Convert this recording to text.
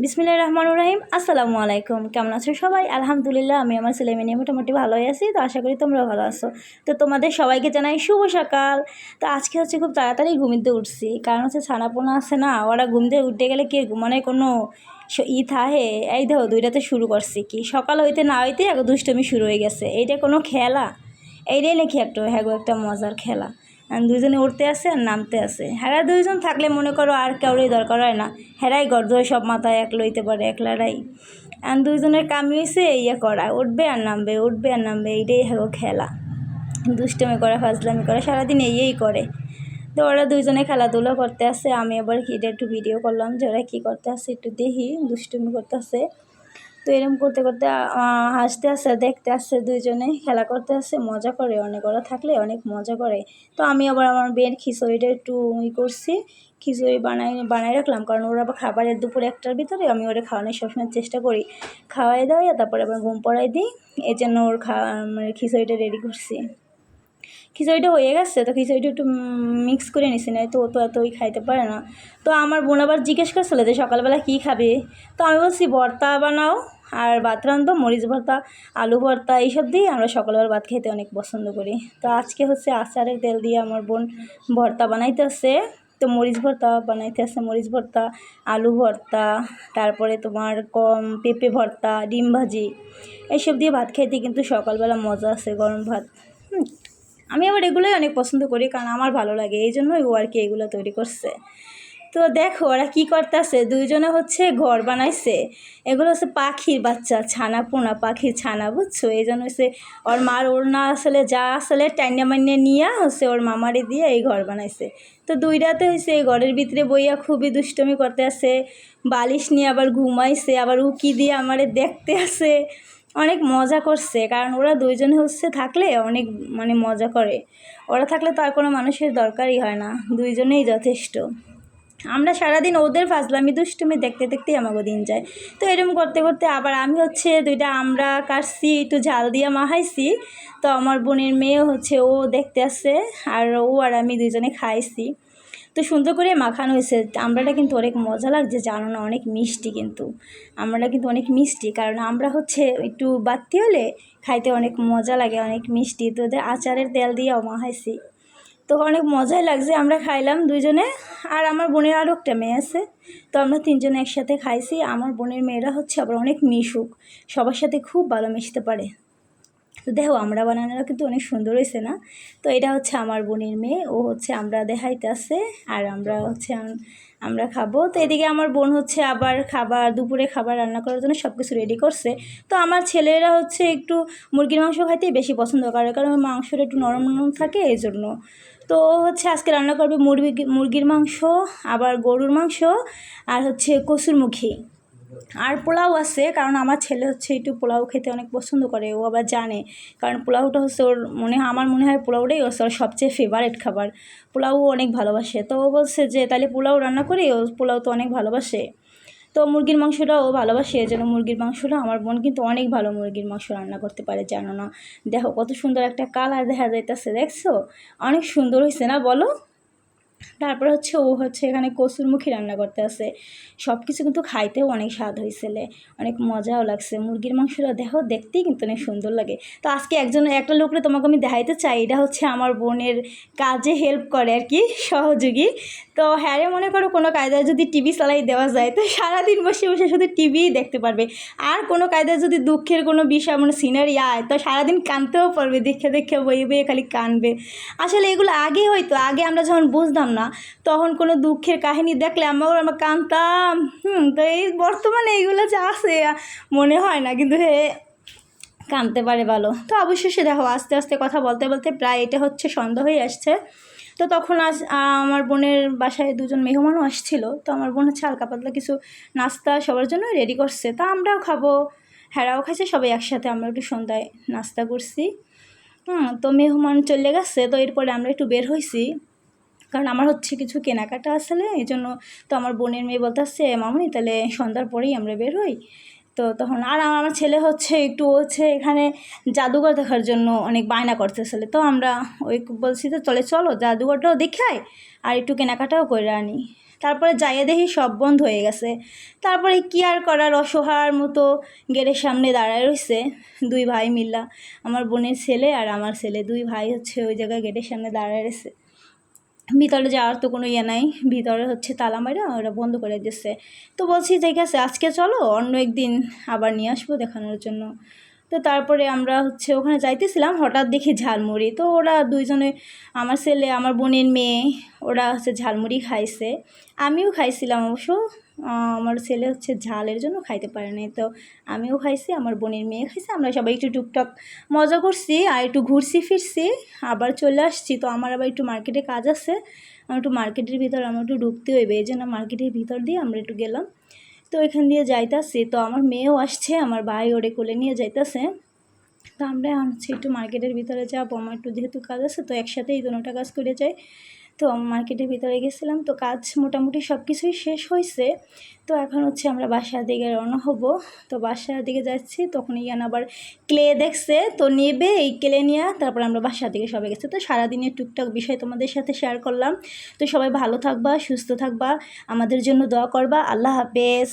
বিসমিল্লাহ রহমান রাহিম। আসসালামু আলাইকুম। কেমন আছো সবাই? আলহামদুলিল্লাহ, আমি আমার ছেলে মেয়ে মোটামুটি ভালোই আছি, তো আশা করি তোমরা ভালো আছো। তো তোমাদের সবাইকে জানাই শুভ সকাল। তো আজকে হচ্ছে খুব তাড়াতাড়ি ঘুমিতে উঠছি, কারণ হচ্ছে ছানাপোনা আছে না, ওরা ঘুমতে উঠতে গেলে কি মানে কোনো ই থাহে এই দেখো, দুইটাতে শুরু করছি কি? সকাল হইতে না হইতে এক দুষ্টমি শুরু হয়ে গেছে। এইটা কোনো খেলা? এইটাই নাকি একটা, হ্যাগো, একটা মজার খেলা। দুজনে উঠতে আসে আর নামতে আসে। হেরা দুইজন থাকলে মনে করো আর কাউরই দরকার হয় না। হেরাই গর্দ সব মাথায় এক লইতে পারে একলারাই আর দুইজনের কামি হয়েছে ইয়ে করা, উঠবে আর নামবে, উঠবে আর নামবে, এইটাই হ্যাগো খেলা। দুষ্টমি করে, ফাজলামি করে, সারাদিন এই করে। তো ওরা দুইজনে খেলাধুলা করতে আসে, আমি আবার কিটা একটু ভিডিও করলাম যে ওরা কী করতে আসে একটু দেখি, দুষ্টুমি করতে আসে। তো এরম করতে করতে হাসতে আসে দেখতে আসছে দুইজনে খেলা করতে আসে মজা করে। অনেক ওরা থাকলে অনেক মজা করে। তো আমি আবার আমার বের খিচুড়িটা একটু ই করছি। খিচুড়ি বানাই বানাই রাখলাম। কারণ ওরা আবার খাবারের দুপুর একটার ভিতরে আমি ওরা খাওয়ানোর সবসময় চেষ্টা করি। খাওয়াই দাওয়াই, তারপরে আবার ঘুম পড়াই দিই। এই জন্য ওর খাওয়া মানে খিচুড়িটা রেডি করছি। খিচুড়িটা হয়ে গেছে, তো খিচুড়িটা একটু মিক্স করে নিছি না তো তো এতই খাইতে পারে না। তো আমার বোন আবার জিজ্ঞেস করছিল যে সকালবেলা কী খাবে? তো আমি বলছি, ভর্তা বানাও, আর ভাত মরিচ ভর্তা, আলু ভর্তা, এইসব দিয়ে আমরা সকালবেলা ভাত খেতে অনেক পছন্দ করি। তো আজকে হচ্ছে আচারের তেল দিয়ে আমার বোন ভর্তা বানাইতে বানাইতেছে। তো মরিচ ভর্তা বানাইতেছে, মরিচ ভর্তা, আলু ভর্তা, তারপরে তোমার কম পেঁপে ভর্তা, ডিম ভাজি, এইসব দিয়ে ভাত খাইতে কিন্তু সকালবেলা মজা আছে গরম ভাত। আমি আবার এগুলোই অনেক পছন্দ করি কারণ আমার ভালো লাগে, এই জন্যই ও আর কি এগুলো তৈরি করছে। তো দেখো ওরা কী করতেছে, দুইজনে হচ্ছে ঘর বানাইছে, এগুলো হচ্ছে পাখির বাচ্চা, ছানা পোনা, পাখির ছানা, বুঝছ? এই জন্য হচ্ছে ওর মার ওর না আসলে যা আসলে টাইনা মাইনে নিয়ে হচ্ছে ওর মামারে দিয়ে এই ঘর বানাইছে। তো দুই রাতে হয়েছে এই ঘরের ভিতরে বইয়া খুবই দুষ্টমি করতে আছে, বালিশ নিয়ে আবার ঘুমাইছে, আবার উকি দিয়ে আমারে দেখতে আসে অনেক মজা করছে, কারণ ওরা দুইজনে হচ্ছে থাকলে অনেক মানে মজা করে। ওরা থাকলে তো আর কোনো মানুষের দরকারই হয় না, দুইজনেই যথেষ্ট। আমরা সারাদিন ওদের ফাজলামি দুষ্টুমি দেখতে দেখতেই আমাকে দিন যায়। তো এরকম করতে করতে আবার আমি হচ্ছে দুইটা আমরা কাটছি, একটু ঝাল দিয়ে মাহাইছি তো আমার বোনের মেয়ে হচ্ছে ও দেখতে আসছে, আর ও আর আমি দুইজনে খাইছি। তো সুন্দর করে মাখানো হয়েছে। আমরাটা কিন্তু অনেক মজা লাগছে, জানো না, অনেক মিষ্টি কিন্তু। আমরাটা কিন্তু অনেক মিষ্টি, কারণ আমরা হচ্ছে একটু বাড়তি হলে খাইতে অনেক মজা লাগে, অনেক মিষ্টি। তো আচারের তেল দিয়ে মাহাইছি তো অনেক মজাই লাগছে, আমরা খাইলাম দুইজনে। আর আমার বোনের আরও একটা মেয়ে আছে, তো আমরা তিনজনে একসাথে খাইছি। আমার বোনের মেয়েরা হচ্ছে আবার অনেক মিশুক, সবার সাথে খুব ভালো মিশতে পারে। তো দেখো আমরা বানানোটা কিন্তু অনেক সুন্দর হয়েছে না? তো এটা হচ্ছে আমার বোনের মেয়ে ও হচ্ছে আমরা দেখাইতে আছে আর আমরা হচ্ছে আমরা খাব। তো এদিকে আমার বোন হচ্ছে আবার খাবার দুপুরে খাবার রান্না করার জন্য সব কিছু রেডি করছে। তো আমার ছেলেরা হচ্ছে একটু মুরগির মাংস খাইতেই বেশি পছন্দ করে কারণ মাংসটা একটু নরম নরম থাকে এই জন্য তো ও হচ্ছে আজকে রান্না করবে মুরগি মুরগির মাংস আবার গরুর মাংস আর হচ্ছে কসুরমুখী আর পোলাও আছে, কারণ আমার ছেলে হচ্ছে একটু পোলাও খেতে অনেক পছন্দ করে, ও আবার জানে। কারণ পোলাওটা হচ্ছে ওর মনে হয় আমার মনে হয় পোলাওটাই ওর সবচেয়ে ফেভারেট খাবার। পোলাও অনেক ভালোবাসে। তো ও বলছে যে তাহলে পোলাও রান্না করি? ও, পোলাও তো অনেক ভালোবাসে। তো মুরগির মাংসটাও ও ভালোবাসে, এই জন্য মুরগির মাংসটা, আমার বোন কিন্তু অনেক ভালো মুরগির মাংস রান্না করতে পারে, জানো না? দেখো কত সুন্দর একটা কালার দেখা যাইতেছে, দেখছ? অনেক সুন্দর হয়েছে না, বলো? তারপর হচ্ছে ও হচ্ছে এখানে কসুরমুখী রান্না করতে আসে। সব কিছু কিন্তু খাইতেও অনেক স্বাদ হয়েছিল অনেক মজাও লাগছে। মুরগির মাংসটা দেখো, দেখতেই কিন্তু অনেক সুন্দর লাগে। তো আজকে একজন, একটা লোকরে তোমাকে আমি দেখাইতে চাই। এটা হচ্ছে আমার বোনের কাজে হেল্প করে আর কি, সহযোগী। তো হ্যাঁ রে, মনে করো কোনো কায়দায় যদি টিভি চালাই দেওয়া যায়, তো সারাদিন বসে বসে শুধু টিভিই দেখতে পারবে। আর কোনো কায়দায় যদি দুঃখের কোনো বিষয় মানে সিনারি আয়, তো সারাদিন কানতেও পারবে, দেখে দেখে বইয়ে বইয়ে খালি কানবে। আসলে এগুলো আগে হয়তো আগে আমরা যখন বুঝতাম না, তখন কোনো দুঃখের কাহিনী দেখলে আমরা আমরা কানতাম হুম, তো এই বর্তমানে এইগুলো যে আছে, মনে হয় না, কিন্তু হে কানতে পারে ভালো। তো অবশেষে দেখো, আস্তে আস্তে কথা বলতে বলতে প্রায় এটা হচ্ছে সন্ধ্যা হয়ে আসছে। তো তখন আজ আমার বোনের বাসায় দুজন মেহমানও আসছিল। তো আমার বোন হচ্ছে হালকা পাতলা কিছু নাস্তা সবার জন্য রেডি করছে। তা আমরাও খাব হ্যারাও খাইছে, সবাই একসাথে আমরা একটু সন্ধ্যায় নাস্তা করছি। হুম, তো মেহমান চলে গেছে, তো এরপরে আমরা একটু বের হয়েছি কারণ আমার হচ্ছে কিছু কেনাকাটা আসলে এই জন্য তো আমার বোনের মেয়ে বলতে আসছে মামনি, তাহলে সন্ধ্যার পরেই আমরা বের হই। তো তখন আর আমার ছেলে হচ্ছে একটু হচ্ছে এখানে জাদুঘর দেখার জন্য অনেক বায়না করতেছিল তো আমরা ওই বলছি তো চলে চলো জাদুঘরটাও দেখাই আর একটু কেনাকাটাও করে আনি। তারপরে যাইয়ে দেখি সব বন্ধ হয়ে গেছে। তারপরে কি আর করার, অসহার মতো গেটের সামনে দাঁড়ায় রয়েছে দুই ভাই মিল্লা, আমার বোনের ছেলে আর আমার ছেলে। দুই ভাই হচ্ছে ওই জায়গায় গেটের সামনে দাঁড়ায় রয়েছে। ভিতরে যাওয়ার তো কোনো ইয়ে নাই। ভিতরে হচ্ছে তালা মারা ওরা বন্ধ করে দিচ্ছে তো বলছি ঠিক আছে, আজকে চলো, অন্য একদিন আবার নিয়ে আসব দেখানোর জন্য। তো তারপরে আমরা হচ্ছে ওখানে যাইতেছিলাম, হঠাৎ দেখি ঝালমুড়ি। তো ওরা দুইজনে, আমার ছেলে, আমার বোনের মেয়ে, ওরা হচ্ছে ঝালমুড়ি খাইছে। আমিও খাইছিলাম অবশ্য আমার ছেলে হচ্ছে ঝালের জন্য খাইতে পারে নাই। তো আমিও খাইছি, আমার বোনের মেয়ে খাইছে, আমরা সবাই একটু টুকটাক মজা করছি, আর একটু ঘুরছি ফিরছি, আবার চলে আসছি। তো আমার আবার একটু মার্কেটে কাজ আছে, আমার একটু মার্কেটের ভিতর আমার একটু ঢুকতে হইবে, এই জন্য মার্কেটের ভিতর দিয়ে আমরা একটু গেলাম। তো এখান দিয়ে যাইতাছি। তো আমার মেয়েও আসছে, আমার ভাই ওরে কোলে নিয়ে যাইতাছে। তো আমরা হচ্ছে একটু মার্কেটের ভিতরে যাব। আমার একটু যেহেতু কাজ আছে, তো একসাথেই দুটোটা কাজ করে যাই। তো মার্কেটের ভিতরে গেছিলাম, তো কাজ মোটামুটি সব কিছুই শেষ হয়েছে তো এখন হচ্ছে আমরা বাসার দিকে রওনা হব। তো বাসার দিকে যাচ্ছি, তখন ইয়ান আবার ক্লে দেখছে, তো নেবে এই ক্লে নিয়ে, তারপর আমরা বাসার দিকে সবাই গেছি। তো সারাদিনের টুকটাক বিষয় তোমাদের সাথে শেয়ার করলাম। তো সবাই ভালো থাকবা, সুস্থ থাকবা, আমাদের জন্য দোয়া করবা। আল্লাহ হাফেজ।